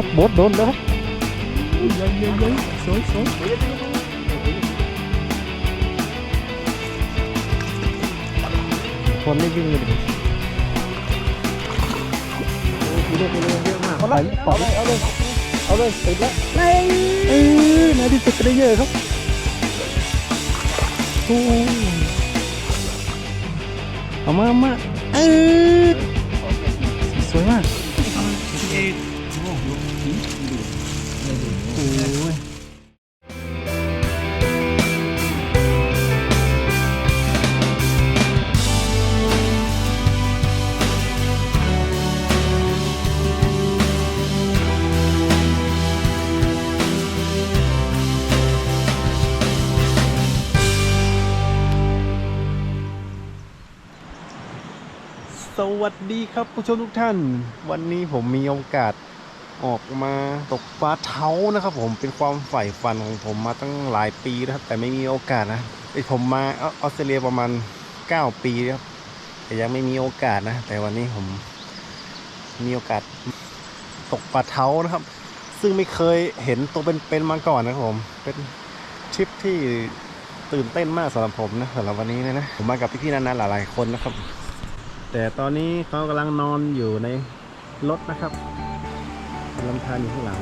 ครับโบดโดนแล้วครับย้เย้เย้สวยสวยคนไม่วิ่งเลยดิมีเยองเยองเยอะมากเอาเลยเอาเลยเอาเลยเอาเลยติดแล้วในเออในที่สุดก็ได้เยอะครับโอ้เอามามาเออสวยมาก สวัสดีครับผู้ชมทุกท่าน วันนี้ผมมีโอกาสออกมาตกปลาเท้านะครับ ผมเป็นความใฝ่ฝันของผมมาตั้งหลายปีนะครับ แต่ไม่มีโอกาสนะไอผมมาออสเตรเลียประมาณ 9 ปีครับแต่ยังไม่มีโอกาสนะ แต่วันนี้ผมมีโอกาสตกปลาเท้านะครับ ซึ่งไม่เคยเห็นตัวเป็นๆมาก่อนนะครับผมเป็นทริปที่ตื่นเต้นมากสำหรับผมนะสำหรับวันนี้เลยนะผมมากับพี่ๆนันๆหลายๆคนนะครับ แต่ตอนนี้เขากำลังนอนอยู่ในรถนะครับลำธารอยู่ข้างหลัง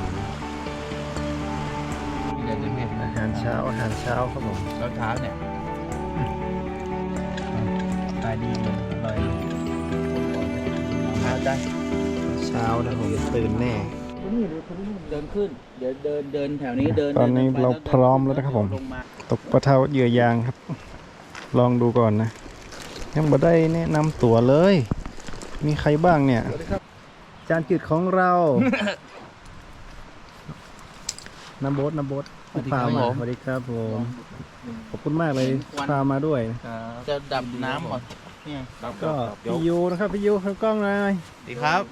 มีแต่จะเห็นอานะหารเช้าอาหารเช้าครับผมเช้าเช้าเนี่ยตายดีเลยอร่อยเช้าใจเช้านะผมตื่นแน่เดินขึ้น เดี๋ยวเดินเดินแถวนี้เดินตอนนี้ดิไปเราแวพร้อมแล้วนะครับผมลงาตกปลาเท้าเหยื่อยางครับ ลองดูก่อนนะ ยังบ่ได้แนะนำตัวเลย มีใครบ้างเนี่ยสวัสดีครับจานจืดของเรา น้ำโบ๊ทน้ำโบ๊ทพามาสวัสดีครับผม ขอบคุณมากเลยพามาด้วย จะดับน้ำก่อนเนี่ยก็พี่ยูนะครับพี่ยูเข้ากล้องหน่อยดีครับ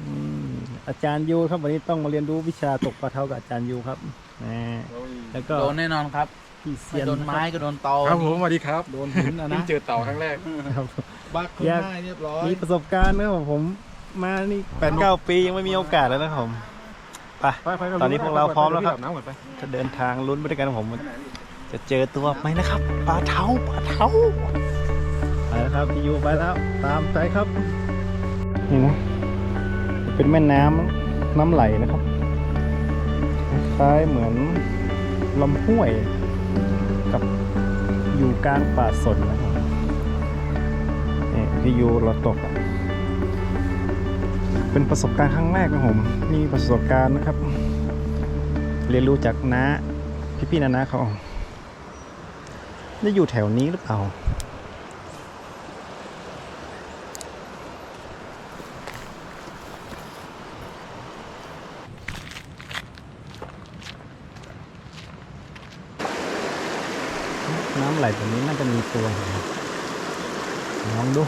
อืมอาจารย์ยูครับวันนี้ต้องมาเรียนรู้วิชาตกปลาเท้ากับอาจารย์ยูครับนะแล้วก็โดนแน่นอนครับ พี่เซีไม่ยนโดนไม้ก็โดนตอครับผมสวัสดีครับโดนหินนะเพิ่นะงเจอเต่าครั้งแรกครับบักขึ้นอยากได้เรียบร้อยมีประสบการณ์นะครับผมมานี่แปดเก้าปียังไม่มีโอกาสเลยนะครับผมไปไปไปไปตอนนี้พวกเราพร้อมแล้วครับไปอาน้ำก่อนไปจะเดินทางลุ้นไปด้วยกันครับผม จะเจอตัวไหมนะครับปลาเท้าปลาเท้าไปแล้วครับพี่ยูไปแล้ว ตามใจครับนี่นะเป็นแม่น้ำน้ำไหลนะครับคล้ายๆเหมือนลำห้วย กับอยู่กลางป่าสนนะครับนี่พี่ยูเราตก เป็นประสบการณ์ครั้งแรกนะผมนี่ประสบการณ์นะครับ เรียนรู้จากน้าพี่ๆนานาเขาได้อยู่แถวนี้หรือเปล่า ไหลแบบนี้น่าจะมีตัวอยู่นะลองดู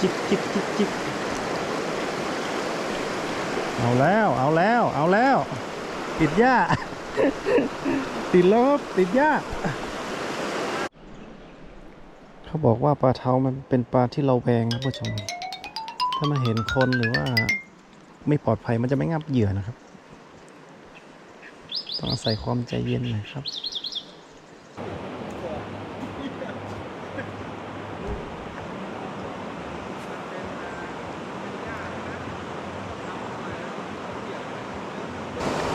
จิกจิกจิกจิกเอาแล้ว เอาแล้ว เอาแล้ว ติดหญ้า ติดลบติดหญ้า เขาบอกว่าปลาเทามันเป็นปลาที่เราแวงนะผู้ชม ถ้ามันเห็นคนหรือว่าไม่ปลอดภัยมันจะไม่งับเหยื่อนะครับ ต้องอาศัยความใจเย็นน่อยครับ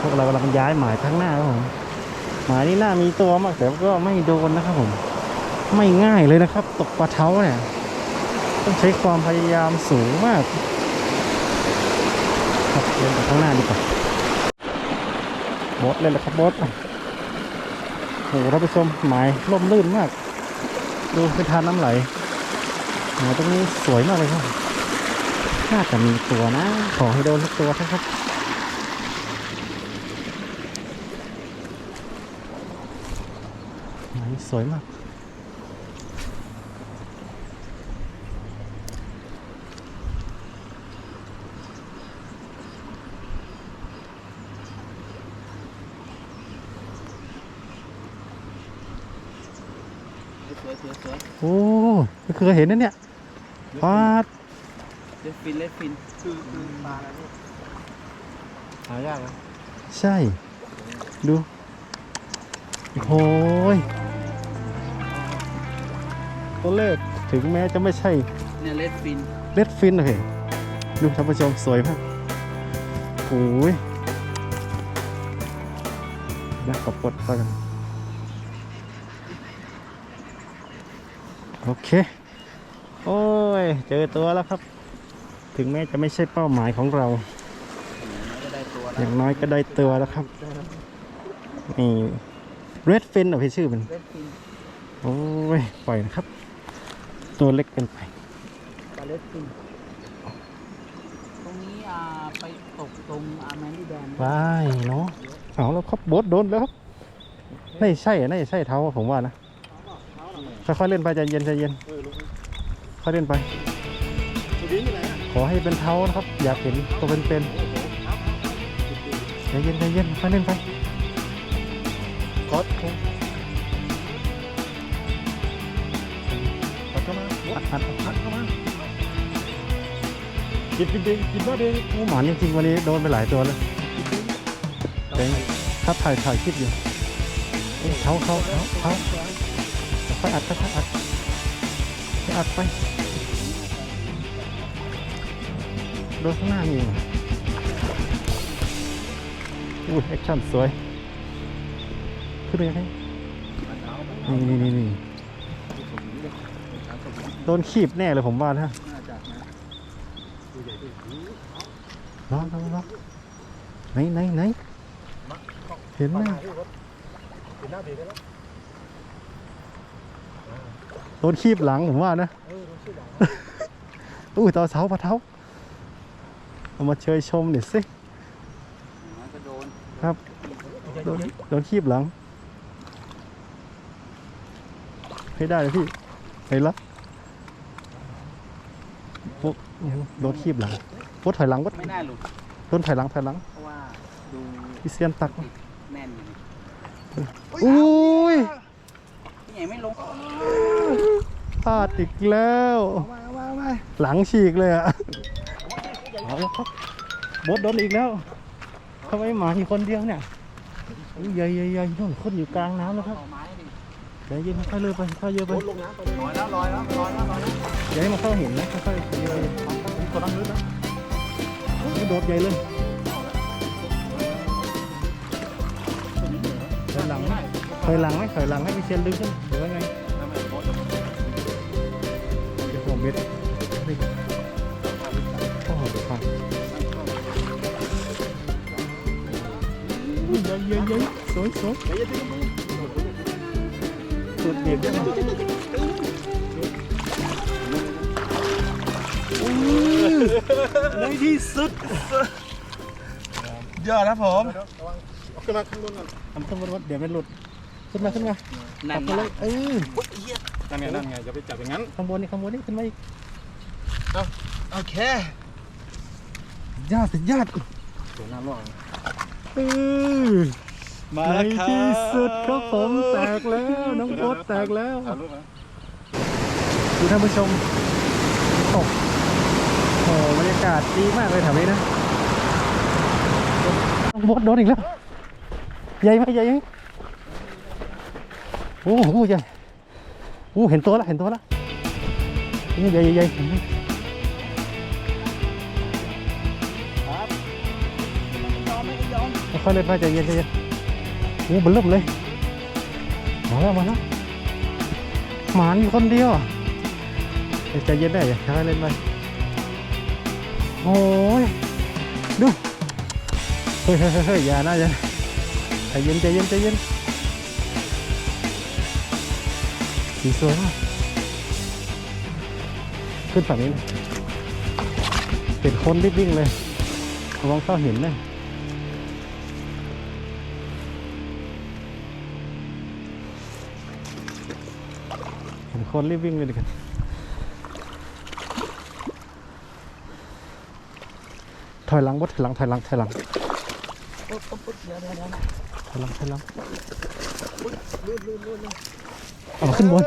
พวกเรากำลังย้ายหมายข้งหน้าครับผมหมายนี้น่ามีตัวมากแต่ก็ไม่โดนนะครับผม ไม่ง่ายเลยนะครับ ตกปลาเท้าเนี่ยต้องใช้ความพยายามสูงมากครับเดินไปข้างหน้าดีกว่า บดเลยแหละครับบดโอ้โหท่านผู้ชมหมายล่มลื่นมาก ดูเป็นทานน้ำไหลหมายตรงนี้สวยมากเลยครับน่าจะมีตัวนะ ขอให้โดนทุกตัวนครับหมายสวยมาก สวยสวยสวย โอ้ไม่ เคยเห็นนะเนี่ยปาดเลดฟินเลดฟินคือคือปลาอะไรลูกหายากนะใช่ ดูโอ้ยตัวเลขถึงแม้จะไม่ใช่เนี่ยเลดฟินเลดฟินเลยดูท่านผู้ชมสวยมากโอ้ยนะขอบกดเข้ากันโอเคโอ้ย เจอตัวแล้วครับ ถึงแม้จะไม่ใช่เป้าหมายของเราก็ได้ตัวอแล้วย่างน้อยก็ได้ตัวแล้วครับนี่ red fin เหรอพี่ชื่อมันเลดฟินโอ้ยปล่อยนะครับ ตัวเล็กเกินไปปลาเลดฟินตรงนี้อ่าไปตกตรงอาแมนดี้แดนไปเนาะเอาแล้วครับโบดโดนแล้วครับไม่ใช่อะน่าจะใช่เท้าผมว่านะค่อยๆเล่นไปใจเย็นใจเย็นเออลูกค่อยเล่นไป ขอให้เป็นเท้านะครับ อยากเห็นตัวเป็นๆใจเย็นใจเย็นค่อยเล่นไปกดกดเข้ามาอัดอัดอัดอัดเข้ามากินจริงๆกินมาดีโอ้หมานจริงๆวันนี้โดนไปหลายตัวแล้วเจ๋งครับถ่ายถ่ายคลิปอยู่เท้าเท้าเท้าเท้าค่อยอัดค่อยอัดค่อยอัดไป ดนข้างหน้านี่เองอุ้ยแอคชั่นสวย ขึ้นไปยังไงนี่นี่นี่นี่โดนขีบแน่เลยผมว่านะน่าจะนะน้องน้องน้องไหนไหนไหนเห็นไหมมาที่รถกินหน้าดีได้แล้วโดนขีบหลังผมว่านะเออรู้สึกหลังอุ้ยต่อเท้าปะเท้า เอามาเชยชมหน่อยสิมันก็โดนครับโดนโดนขีบหลัง ให้ได้เลยพี่ไปละพวกโดนขีบหลังพวกถอยหลังวัดไม่น่าหลุดโดนถอยหลังถอยหลังเพราะว่าดูพี่เซียนตักแน่นอยู่อุ้ยพี่ใหญ่ไม่ลงพลาดอีกแล้วมามามาหลังฉีกเลยอะ เอาแล้วครับบดโดนอีกแล้วทำไมหมามีคนเดียวเนี่ยอุ้ยใหญ่ใหญ่ใหญ่นู่นคนอยู่กลางน้ำแล้วครับเดิใจเย็นค่อยๆเลยไปค่อยๆเยอะไปโดลงน้ำไปลอยแล้วลอยแล้วลอยแล้วลอยแล้วอย่าให้มันเข้าเห็นนะค่อยๆเยอะมีคนนั่งลึกนะๆไม่โดดใหญ่เลยถอยหลังไหมถอยหลังไหมถอยหลังให้พี่เชียนดึงขึ้นหรือว่าไงเดี๋ยวผมเบ็ด อุ้ยใหญ่ใหญ่ใหญ่สวยสวยใจเย็นๆมือสุดเบียดยังในที่สุดยอดนะผมเอาขึ้นมาข้างบนก่อนทำขึ้นบนรถเดี๋ยวมันหลุด ขึ้นมาขึ้นมานั่ขันบไปเลยเออนั่นไงนั่นไงอย่าไปจับอย่างนั้นข้างบนนี่ข้างบนนี่ขึ้นมาอีกโอเคยอดสุดยอดสูงน้ำร่อง เออในที่สุดครับผมแตกแล้วน้องโบ๊ทแตกแล้วเอาลูกนะดูท่านผู้ชมตกโอ้โหบรรยากาศดีมากเลยแถวนี้นะน้องโบ๊ทโดนอีกแล้วใหญ่ไหมใหญ่ไหมโอ้โหใหญ่โอ้เห็นตัวแล้วเห็นตัวแล้วนี่ใหญ่ใหญ่ใหญ่ ค่อยเล่นไปใจเย็นใจเย็นโอ้มันเริ่มเลย มาแล้วมาแล้วหมาอยู่คนเดียวใจเย็นได้ย่าค่อยเล่นไปโอ้ยดูเฮ้ยเฮ้ยเฮ้ยเฮ้ยอย่านะอย่าใจเย็นใจเย็นใจเย็นสีสวยมากขึ้นฝั่งนี้เป็นคนรีบวิ่งเลยระวังเข้าเห็นเห็น คนรีบวิ่งเลยดิกันถอยหลังบดถอยหลังถอยหลังถอยหลังปุ๊บปุ๊บปุ๊บเดี๋ยวเดี๋ยวเดี๋ยวถอยหลังถอยหลังเอาขึ้นบน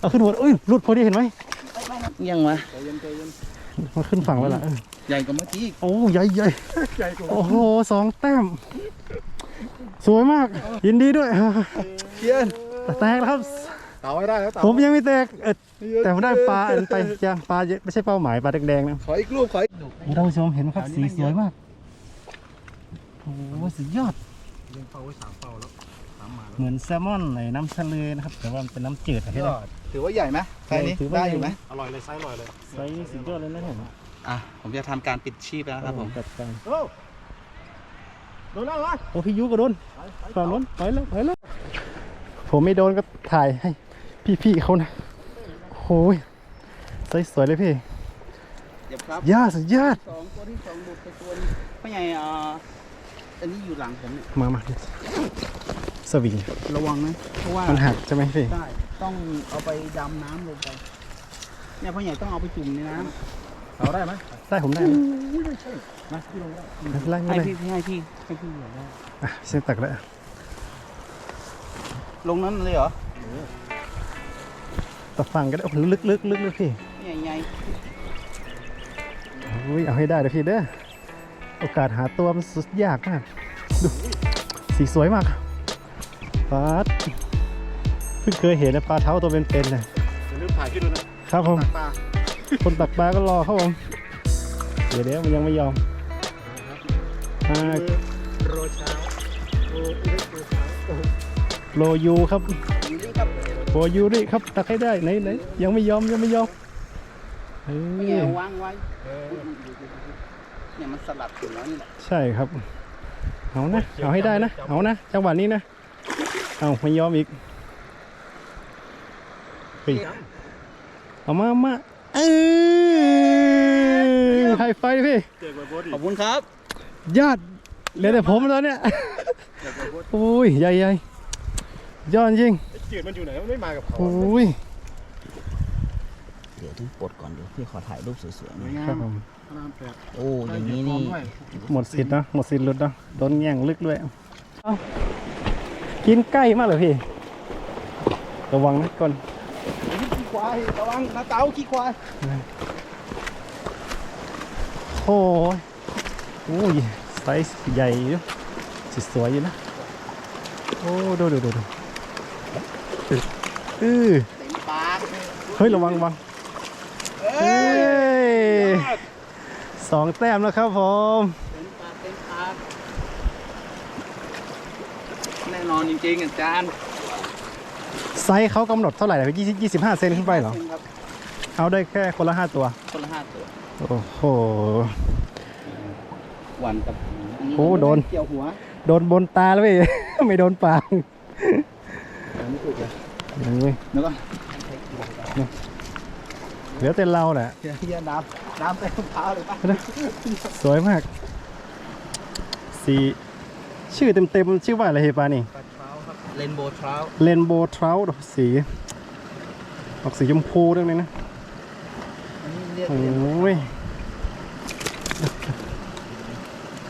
เอาขึ้นบนอุ้ยหลุดพอดีเห็นไหมยังวะใจเย็นใจเย็นมันขึ้นฝั่งแล้วล่ะเออใหญ่กว่าเมื่อกี้อีกโอ้ใหญ่ใหญ่ใจกูโอ้โหสองแต้ม สวยมาก ยินดีด้วยเพียนแตกแล้วครับ เต่าไม่ได้แล้วเต่าผมยังไม่แตกเออแต่ผมได้ปลาอันไปยังปลาเยอะไม่ใช่เป้าหมายปลาแดงๆนะขออีกรูปขออีกท่านผู้ชมเห็นไหมครับสีสวยมากโอ้โหสุดยอดเลี้ยงเป้าไว้สามเป้าแล้วสามหมาแล้วเหมือนแซลมอนในน้ำทะเลนะครับ แต่ว่ามันเป็นน้ำจืดอะพี่ยนะ อดถือว่าใหญ่ไหมไซส์นี้ถือว่าได้ใหญ่อยู่ไหมอร่อยเลยไซส์อร่อยเลยไซส์สุดยอดเลยนะผมอะผมจะทำการปิดชีพแล้วนะครับผมจัดการโอ้โดนแล้วเหรอโอ้พี่ยุก็โดนฝั่งโน้นไปแล้วไปแล้วผมไม่โดนก็ถ่ายให้ พี่ๆเขานะโอ้ยไซส์สวยเลยพี่เดี๋ยวครับยอดสุดยอดสองตัวที่สองบุกไปตัวนึงไม่ใหญ่อ่าอันนี้อยู่หลังผมเนี่ยมามาสวิงระวังนะเพราะว่ามันหักใช่ไหมพี่ได้ต้องเอาไปดำน้ำลงไปเนี่ยพ่อใหญ่ต้องเอาไปจุ่มในน้เต่าได้ไหมได้ผมได้มาพี่ลงได้ไม่เป็นไรำไม่ให้เป็นไรพี่ให้พี่ให้พี่เหยียบได้อะเส้นตักแล้วลงนั้นเลยเหรอ ตักฟังก็ได้โอ้โหลึกลึกลึกลึกพี่ใหญ่ใหญ่อุ้ยเอาให้ได้เดี๋ยวพี่เด้อโอกาสหาตัวมันสุดยากมากดูสีสวยมากปลาดเพิ่งเคยเห็นนะปลาเท้าตัวเป็นๆเลยอย่าลืมถ่ายขึ้นด้วยนะครับผมตักปลาคนตักปลาก็รอครับผมเดี๋ยวเดี๋ยวมันยังไม่ยอมอ่าโรยเช้าโอ้อีเล็กโรยเช้าโอ้โลยูครับ อยู่นี่ครับโลยูนี่ครับตักให้ได้ไหนไหนยังไม่ยอมยังไม่ยอมเฮ้พ่อใหยญ่เอาวางไว้เออเนี่ยมันสลัดอยู่แล้วนี่แหละใช่ครับเอานะเอาให้ได้นะเอานะจังหวะนี้นะเอาไม่ยอมอีกเฮ้ยเอามามาเออไฮไฟดิพี่เจอกับโบดิขอบคุณครับ ยอดเหลือแต่ผมแล้วเนี่ยเจอกับโบดิโอ้ยใหญ่ใหญ่ ยอดจริงไอ้จืดมันอยู่ไหนมันไม่มากับเขาโอ้ยเดี๋ยวต้องปลดก่อนเดี๋ยวพี่ขอถ่ายรูปสวยๆสหน่วอยยงาครับมผมพระรามแปดโอ้อย่างนี้นี่ได้หมดสิทธิ์เนอะหมดสิทธิ์หลุดเนอะโดนแย่งลึกด้วยเอากินใกล้มากเลยพี่ ระวังนะก่อนขี้ควายระวังนะเต้าขี้ควายโอ้ยโอ้ยไซส์ใหญ่อยู่สสวยอยู่นะโอ้ดูดูดูดู เออเต็มปากเฮ้ยระวังระวังเอ้เฮ้ยยสองแต้มแล้วครับผมเต็มปากเต็มปากแน่นอนจริงๆอาจารย์ไซส์เขากำหนดเท่าไหร่ยี่สิบยี่สิบห้าเซนขึ้นไปเหรอ ครับเอาได้แค่คนละห้าตัว คนละห้าตัว โอ้โห หวันกับโอ้โดน เกี่ยวหัวโดนบนตาแล้วพี่ไม่โดนปากไม่ถูกเลย เฮ้ยแล้วก็เหลือแต่เราแหละเฮียน้ำน้ำเต็มเท้าเลยป่ะสวยมากสีชื่อเต็มๆชื่อว่าอะไรเฮปานี่เลนโบว์ทราวเรนโบว์ทราสีออกสีชมพูด้วยนะอันนี้เรียกโอเรียน้ย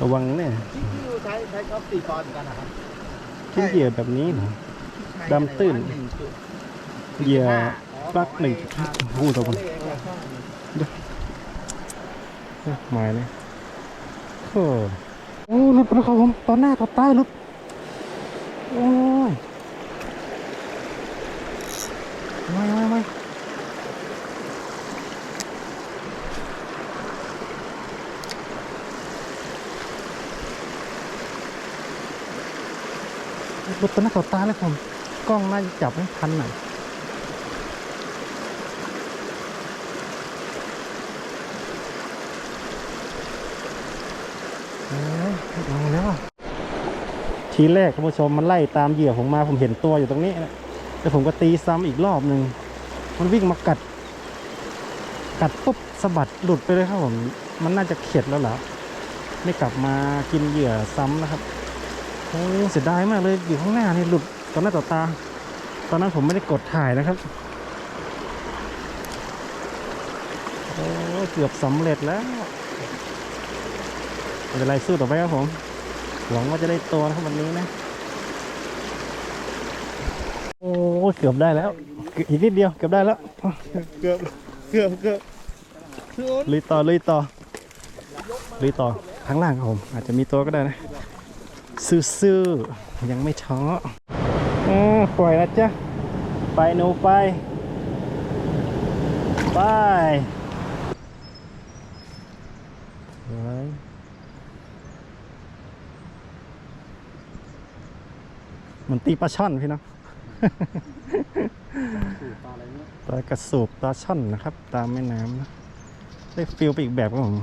ระวังเนี่ยที่อยู่ใช้ใช้ชอบตีกอนกันนะครับกินเหยื่อแบบนี้เหรอ ดำตื้นเหยื่อปลักหนึ่งพูดตรงกันหมายเลยโอ้โอ้หลุดไปแล้วครับผมตอนหน้าตอนใต้หลุดโอ้ยไม่ไม่ไม่หลุดตอนหน้าตอนใตาเลยผม กล้องน่าจะจับไม่ทันหน่อยเอาแล้วทีแรกท่านผู้ชมมันไล่ตามเหยื่อผมมาผมเห็นตัวอยู่ตรงนี้นะแล้วผมก็ตีซ้ำอีกรอบหนึ่งมันวิ่งมากัด กัดปุ๊บสะบัดหลุดไปเลยครับผมมันน่าจะเข็ดแล้วเหรอไม่กลับมากินเหยื่อซ้ำนะครับโอ้เสียดายมากเลยอยู่ข้างหน้านี่หลุด ต่อหน้าต่อตา ตอนนั้นผมไม่ได้กดถ่ายนะครับโอ้เกือบสำเร็จแล้วไม่เป็นไรสู้ต่อไปครับผม หวังว่าจะได้ตัวนะครับวันนี้นะ โอ้เกือบได้แล้ว อีกนิดเดียวเกือบได้แล้ว เกือบเกือบเกือบลุยต่อลุยต่อลุยต่อข้างล่างครับผม อาจจะมีตัวก็ได้นะ ซื่อๆยังไม่ท้อ อ่าปล่อยแล้วจ้ะไปหนูไป ไปไว้มันตีปลาช่อนพี่เนาะปลากระสูบปลาช่อนนะครับ ตามแม่น้ำนะได้ฟิลไปอีกแบบครับผม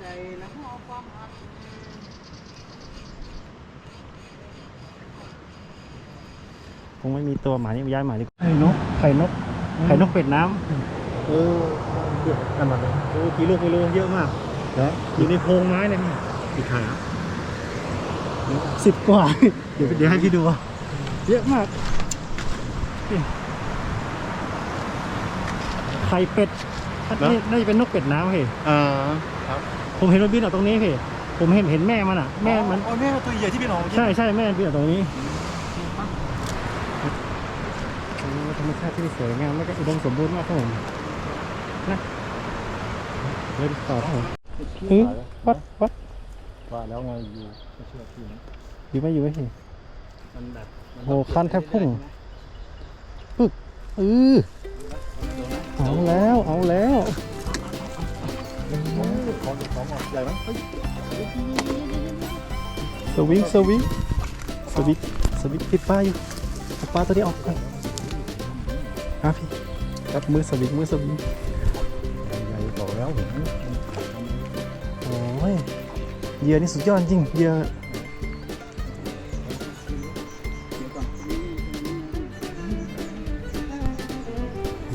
ใดนะพ่อความอัด ค งไม่มีตัวหมานี่ย้ายหมาดีกว่าไข่นกไข่นกไข่นกเป็ดน้ำเออนั่นมันโอ้กี่ลูกไม่รู้เยอะมากแล้วอยู่ในโพรงไม้เลยพี่อีกขาสิบกว่า เดี๋ยวเดี๋ยวให้พี่ดูอะเยอะมากนี่ไข่เป็ดนี่น่าจะเป็นนกเป็ดน้ำพี่อ่าผมเห็นมันบินออกตรงนี้พี่ผมเห็นเห็นแม่มันอะ แม่มันอ๋อแม่ตัวใหญ่ที่พี่น้องใช่ใช่แม่บินออกตรงนี้โอ้ธ รรมชาติที่สวยงามแล้วก็อุดมสมบูรณ์มากครับผมนะเล่นต่อครับผมเฮ้ยวัดวัดว่าแล้วไงอยู่ไม่เชื่อพี่นะอยู่ไหมอยู่ไหมพี่มันแบบโอ้คันแทบพุ่งปึ๊กเออเอาแล้วเอาแล้วของของใหญ่ไหมสวิงสวิงสวิงสวิงติดปลาอยู่เอาปลาตัวนี้ออกก่อน อะพี่รับมือสวิงมือสวิงใหญ่ต่อแล้วเห็นโอ้ยเหยื่อนี่สุดยอดจริงเหยื่อ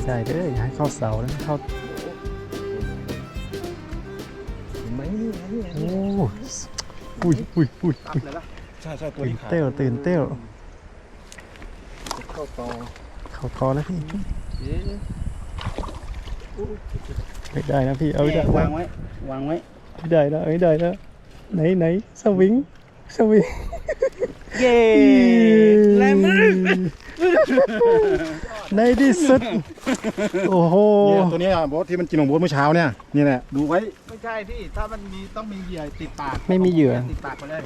ได้เด้ออย่าให้เข้าเสานะเข้าเห็นไหมนี่นี่โอ้อุ้ยอุ้ยอุ้ยอุ้ยใช่ใช่ตัวตื่นี้นขาเต้วตื่นเต้วเข้าต่อ เข้าคอแล้วพี่ไม่ได้นะพี่ เอาไม่ได้วางไว้ วางไว้ไม่ได้นะไม่ได้นะไหนไหนสวิงสวิงเย้แรงมากในที่สุด โอ้โหเนี่ยตัวนี้อะบอสที่มันกินของบอสเมื่อเช้าเนี่ยนี่แหละดูไว้ไม่ใช่พี่ถ้ามันมีต้องมีเหยื่อติดปากไม่มีเหยื่อติดปากไปเลย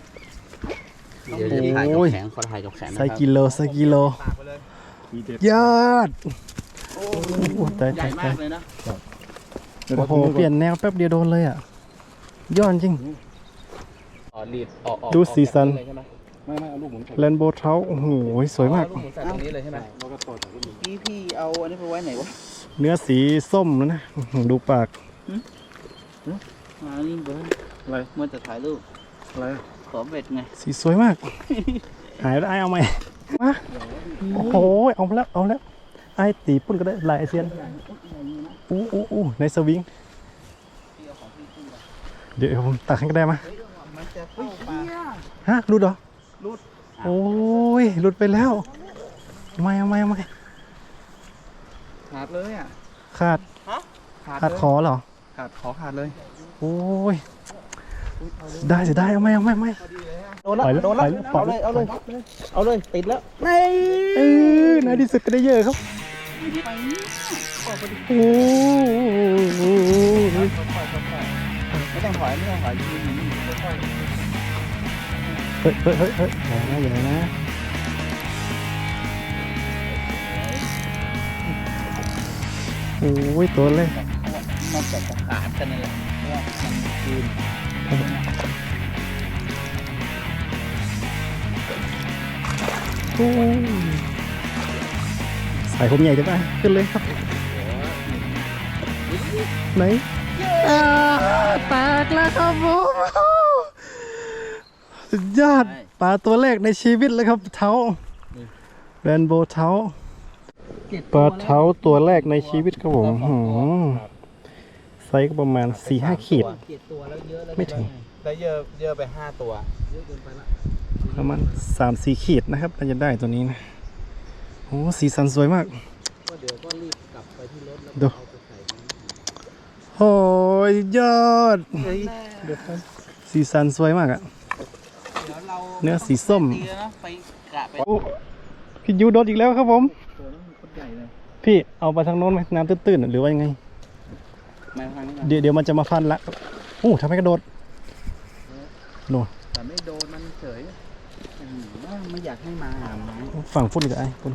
เดี๋ยวจะถ่ายกับโอ้ยแขนขอถ่ายกับแขนนะใส่ครับกิโลใส่กิโลปากไปเลย ทีเด็ดยอด โอ้โอ้ตายใหญ่ตาย มาตายกเลยนะโอ้โหเปลี่ยนแนวแป๊บเดียวโดนเลยอะยอดจริง อ๋อรีดออกออกดูสีสัน ออกจากเลยใช่ไหมไม่ไม่เอาลูกหมุนแลนโบเท้าโอ้โหสวยมาก อ๋อลูกหมุนใส่ตรงนี้เลยใช่ไหมแล้วก็ต่อจากลูกหมุนพี่พี่เอาอันนี้ไปไว้ไหนวะเนื้อสีส้มแล้วนะอื้อหือดูปากอ่านี่เบิร์นอะไรมันจะถ่ายรูปอะไรขอเบ็ดไงสีสวยมาก หายแล้วไอเอาไหม มาโอ้โหเอาแล้วเอาแล้วไอตีปุ่นก็ได้ลายไอเซียนอู้อู้อู้ในสวิงเดี๋ยวผมตักให้ก็ได้มามันจะเข้าปากฮะหลุดเหรอหลุดโอ้ยหลุดไปแล้วทำไมทำไมทำไมขาดเลยอะขาดขาดขาดเลยคอเหรอขาดขอขาดเลย โอ้ย ได้จะได้เอาไหมเอาไหมเอาไหมโดนละปล่อยแล้วโดนละปล่อยแล้วเอาเลยเอาเลยเอาเลยติดแล้วไม่เออในที่สุดก็ได้เยอะครับโอ้โหไม่ต้องถอยไม่ต้องถอยยืนอยู่นี่ค่อยเฮ้ยเฮ้ยเฮ้ยเฮ้ยอย่านะอย่านะโอ้ยตัวเลยๆนอกจากจะขาดกันนั่นแหละเพราะว่ามันคืน โอ้ยสายผมใหญ่ได้ไหมขึ้นเลยครับ ไหนอ่าแตกแล้วครับผมสุดยอดปลาตัวแรกในชีวิตเลยครับเท้าแรนโบว์เท้าเจ็ดปลาเท้าตัวแรกในชีวิตครับผมหืมไซ ส์ก็ประมาณ4ี่ห้าขีดเจ็ดตัวแล้วเยอะแล้วไม่ถึง ได้เยอะเยอะไปห้าตัวประมาณสามสี่ขีดนะครับน่าจะได้ตัวนี้นะโอ้สีสันสวยมาก ก็เดี๋ยวก็รีบกลับไปที่รถแล้วดู เอาไปใส่โโหยยอดสีสันสวยมากอะ เดี๋ยวเราเนื้อสีส้ม ตีแล้วนะไปกะไปโอ้พี่ยูโดดอีกแล้วครับผม ตัวนั้นมันใหญ่เลยพี่เอาไปทางโน้นไหมน้ำตื้นๆหรือว่ายังไง มาทางนี้ก่อนเดี๋ยวเดี๋ยวมันจะมาฟันละโอ้ทำไมกระโดดโน่นแต่ไม่โดนมันเฉยอืมว่าไม่อยากให้มาหาไม้ฝั่งฟุ่นอีกไอ้ฟุ่น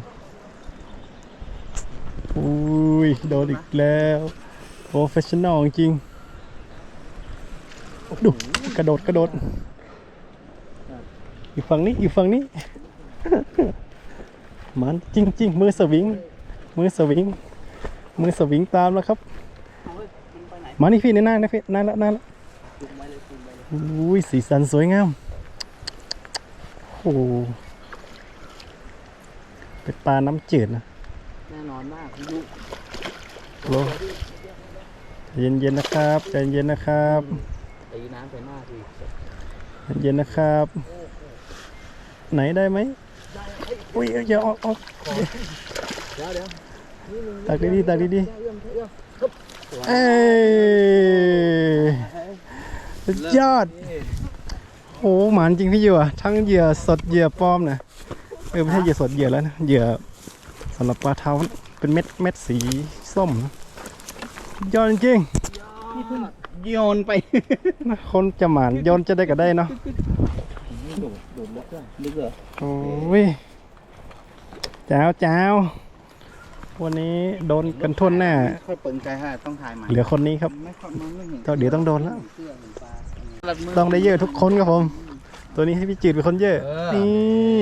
อุ้ยโดนอีกแล้วโปรเฟชชั่นอลจริงๆดูกระโดดกระโดดอยู่ฝั่งนี้อยู่ฝั่งนี้ มันจริงๆมือสวิง มือสวิง มือสวิงตามแล้วครับเอาเว้ย มันไปไหนมานี่พี่ในหน้านะพี่หน้าละหน้าละจุงไว้เลยจุงไว้เลยอุ้ยสีสันสวยงามโอ้โหเป็นปลาน้ำจืดนะแน่นอนมากพี่ยุโลเย็นเย็นๆนะครับใจเย็นนะครับตีน้ำใส่หน้าพี่เย็นๆนะครับ ไหนได้ไหมอุ้ยเอ้ยอย่าออกออกเดี๋ยวเดี๋ยวตักดีๆตักดีๆ เอ้ยสุดยอด โอ้หมานจริงพี่เหยื่อทั้งเหยื่อสดเหยื่อปลอมนะเออไม่ใช่เหยื่อสดเหยื่อแล้วนะเหยื่อสำหรับปลาเท้าเป็นเม็ดเม็ดสีส้มนะสุดยอดจริงนี่เพิ่งโยนไปๆนะคนจะหมานโยนจะได้ก็ได้เนาะโดดโดดลึกเลยลึกเหรอโอ้ยจ้าวจ้า ววันนี้โดนกันทุ่นแน่ไม่ค่อยเปิงใจฮะต้องถ่ายใหม่เหลือคนนี้ครับ ไม่ค่อยมันไม่เห็นก็เดี๋ยวต้องโดนแล้ว เสื้อเห็นปลาต้องได้เยอะทุกคนครับผม ตัวนี้ให้พี่จืดเป็นคนเยอะ นี่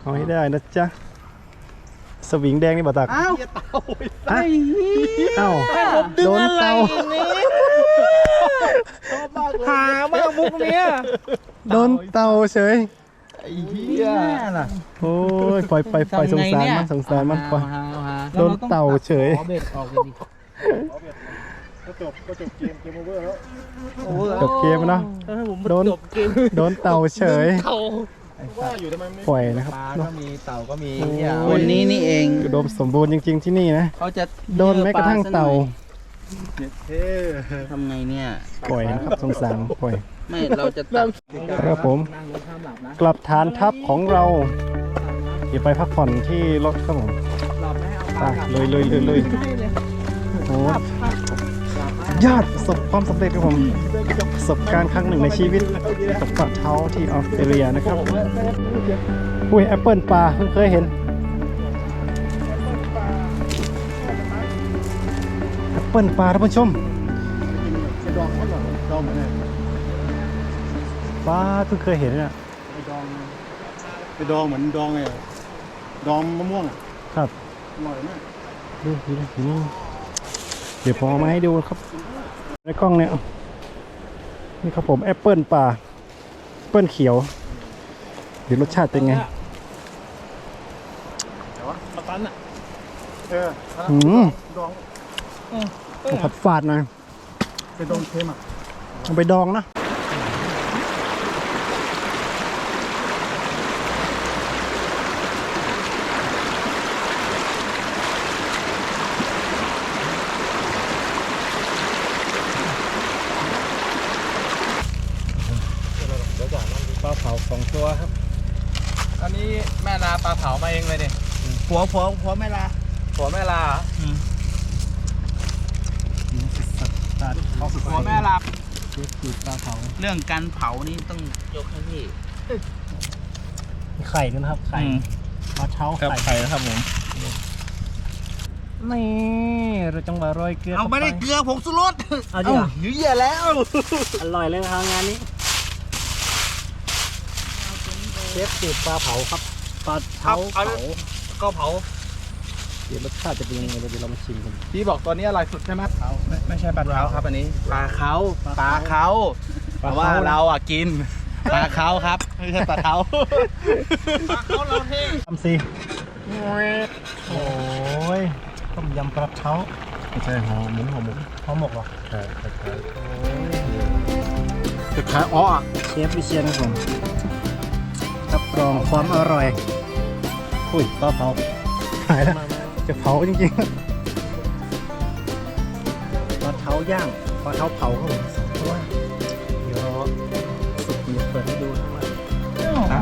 เอาให้ได้นะจ๊ะ สวิงแดงนี่บ่ตัก อ้าวฮะเอ้าโดนเตาหามากมุกเนี้ยโดนเตาเฉย เฮียล่ะโอ้ยปล่อยไปปล่อยสงสารมันสงสารมันปล่อยโดนเต่าเฉยขอเบ็ดออกเลยดิก็จบก็จบเกมเกมโอเวอร์แล้วโอ้โหจบเกมแล้วเนาะเออผมโดนจบเกมโดนเต่าเฉยเต่าว่าอยู่ทำไมไม่ปล่อยนะครับปลาก็มีเต่าก็มีโอ้ยวันนี้นี่เองอุดมสมบูรณ์จริง ๆที่นี่นะเขาจะโดนแม้กระทั่งเต่าเท่ทำไงเนี่ยปล่อยนะครับสงสารปล่อย ไม่เราจะตัดครับผม กลับฐานทัพของเรา เดี๋ยวไปพักผ่อนที่รถครับผมลับไม่เอาไปเลยเลยเลยเลยโอ้ยอดประสบความสำเร็จครับผมประสบการณ์ครั้งหนึ่งในชีวิตกับปลาเท้าที่ออสเตรเลียนะครับอุ้ยแอปเปิลปลาเพิ่งเคยเห็นแอปเปิลปลาท่านผู้ชมดองเขาหรอดองเหมือน ไงปลาเพิ่งเคยเห็นเนี่ยไปดองไปดองเหมือนดองไงดองมะม่วงอะครับอร่อยมากดูดูดูดูเดี๋ยวพอมาให้ดูครับในกล้องเนี่ยนี่ครับผมแอปเปิลป่าแอปเปิลเขียวเดี๋ยวรสชาติเป็นไงแต่ว่ามาตันอะเอออืมดองผัดฝาดหน่อยไปดองเค็มอะเอาไปดองนะปลาเผา สองตัวครับ อันนี้แม่ลาปลาเผามาเองเลยเนี่ยผัวผัวผัวไม่ลาผัวแม่ลาเหรอตัดผัวแม่ลาเชฟจืดปลาเผา เรื่องการเผานี่ต้องยกให้พี่ไข่ด้วยนะครับ ไข่ปลาเท้ากับไข่ไข่นะครับผมนี่เราจังหวะโรยเกลือเอาไม่ได้เกลือผงสุรสเอาจริงเหรอเหี้ยแล้ว อร่อยเลยนะครับงานนี้ เชฟจืดปลาเผาครับปลาเท้าเอาเผาก็เผาเดี๋ยวรสชาติจะเป็นยังไงเดี๋ยวเรามาชิมกันพี่บอกตัวนี้อร่อยสุดใช่ไหมไม่ไม่ใช่ปลาเท้าครับอันนี้ปลาเขาปลาเขาเพราะว่าเราอะกินปลาเขาครับไม่ใช่ปลาเท้าปลาเขาเราเท่ทำสิโอ้ยต้มยำปลาเท้าไม่ใช่หอมหมุนหอมหมุนห่อหมกเหรอใช่คล้ายคล้ายๆอ๋ออะเชฟวิเชียนครับผม รองความอร่อย อุ้ยปลาเผาหายแล้ว จะเผาจริงๆเท้าย่างปลาเท้าเผาครับผมสองตัวเดี๋ยวรอสุกเนี่ยเปิดให้ดูนะว่า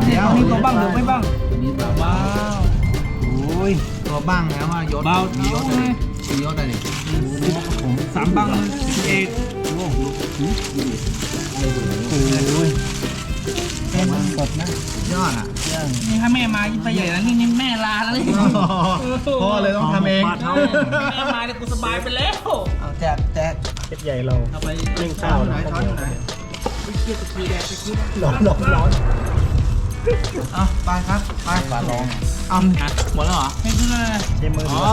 เดี๋ยวนี่ตัวบ้างหรือไม่บ้างตัวนี้บ้างว้าวโอ้ยตัวบ้างแล้วว่ายศเบามียศอะไรมียศอะไรสามบ้างสิบเอ็ดโอ้ยแม่มั นสดนะยอดอะย่างนี่ถ้าแม่มายิ่งไปใหญ่แล้วนี่นี่แม่ลาแล้วนี่พ่อเลยต้องทำเองปลาเท้าแม่มาเนี่ยกูสบายไปแล้วเอาแจกแจกเช็ดใหญ่เราเอาไปเร่งข้าวนะช้อนอยู่ไหนร้อนร้อนร้อนเอาไปครับไปปลาลองเอาหมดแล้วเหรอไม่ขึ้นเลยใช้มืออ๋ถือ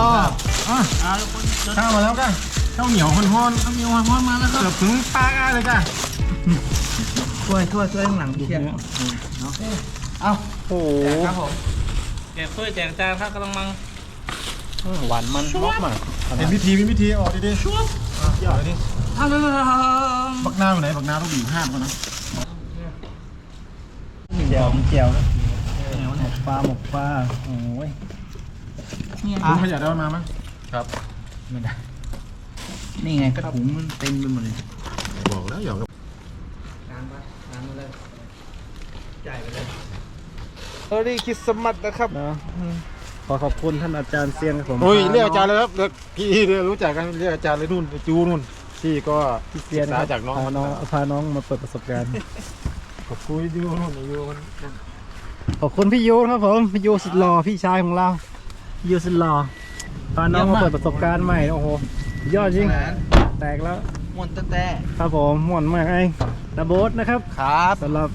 ออะเอาทุกคนข้าวมาแล้วกันข้าวเหนียวฮ้อนเอามีวันพอดมาแล้วคๆรับเกือบถึงปลาอ้าเลยกัน ถ้วยถ้วยถ้วยข้างหลังดูเชียร์เนื้อเอาโอ้โหแจกครับผมแจกถ้วยแจกจานครับกำลังมังหวานมันมากมากเห็นวิธีมีวิธีออกดีชุบๆยอดดิเอาเลยบักหน้าอยู่ไหนบักหน้าต้องบีบห้ามก่อนนะเจียวเจียวนะหมกปลาหมกปลาโอ้ยเนี่ยคุณขยันได้มาไหมครับไม่ได้นี่ไงกระถุงมันเต็มไปหมดเลยบอกแล้วหยอกล้างไปล้างมาเลยจ่ายไปเลยเฮอรี่คริสต์มาสนะครับนะขอขอบคุณท่านอาจารย์เซียงครับผมโอ้ยเรียกอาจารย์เลยครับเรียกพี่เรียกรู้จักกันเรียกอาจารย์เลยนู่นจูนู่นพี่ก็พี่เซียนศึกษาจากน้องพาน้องพาน้องมาเปิดประสบการณ์ขอบคุยยูนู่นยูมันขอบคุณพี่ยูครับผมพี่ยูสุดหล่อพี่ชายของเราพี่ยูสุดหล่อพาน้องมาเปิดประสบการณ์ใหม่โอ้โหยอดจริงแตกแล้วม วนแต่แต่ครับผมม่วนมากไอ้นาโบสนะครับครับสำหรับ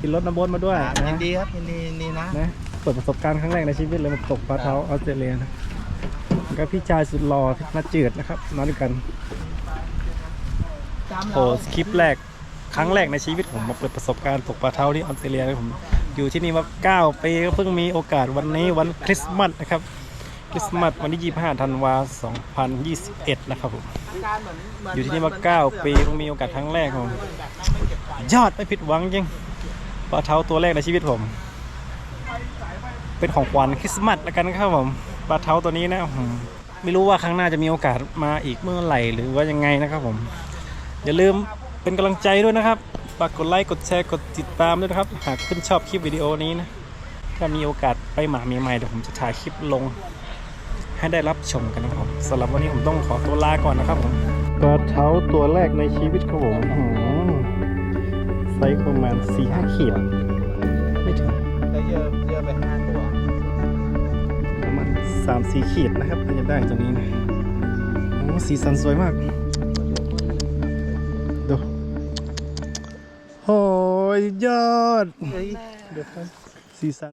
กินรถนาโบสมาด้วยยินะนดีครับยินดียินดีนะนะเปิดประสบการณ์ครั้งแรกในชีวิตเลยมาตกปลาเท้าออสเตรเลียนะแล้วก็พี่ชายสุดหล่อนาจืดนะครับนอนด้วยกันโอ้คลิปแรกครั้งแรกในชีวิตผมมาเปิดประสบการณ์ตกปลาเท้าที่ออสเตรเลียเลยผมอยู่ที่นี่มา9ปีก็เพิ่งมีโอกาสวันนี้วันคริสต์มาสนะครับ คริสต์มาสวันที่ 25 ธันวา2021 นะครับผม อยู่ที่นี่มา 9 ปีเพิ่งมีโอกาสครั้งแรกครับผม ยอดไม่ผิดหวังจริงปลาเท้าตัวแรกในชีวิตผม เป็นของขวัญคริสต์มาสแล้วกันครับผมปลาเท้าตัวนี้นะอืมไม่รู้ว่าครั้งหน้าจะมีโอกาสมาอีกเมื่อไหร่หรือว่ายังไงนะครับผม อย่าลืมเป็นกำลังใจด้วยนะครับฝากกดไลค์กดแชร์กดติดตามด้วยนะครับ หากคุณชอบคลิปวิดีโอนี้นะถ้ามีโอกาสไปหมามีใหม่เดี๋ยวผมจะถ่ายคลิปลง ให้ได้รับชมกันนะครับผมสำหรับวันนี้ผมต้องขอตัวลาก่อนนะครับผมปลาเท้าตัวแรกในชีวิตครับผมอื้อหือไซส์ประมาณ4 5ขีดไม่ถึงได้เยอะเยอะไปห้าตัวประมาณสามสี่ขีดนะครับน่าจะได้ตัวนี้นะโอ้สีสันสวยมากดูโอ้ยยอดเฮ้ยเดี๋ยวครับสีสัน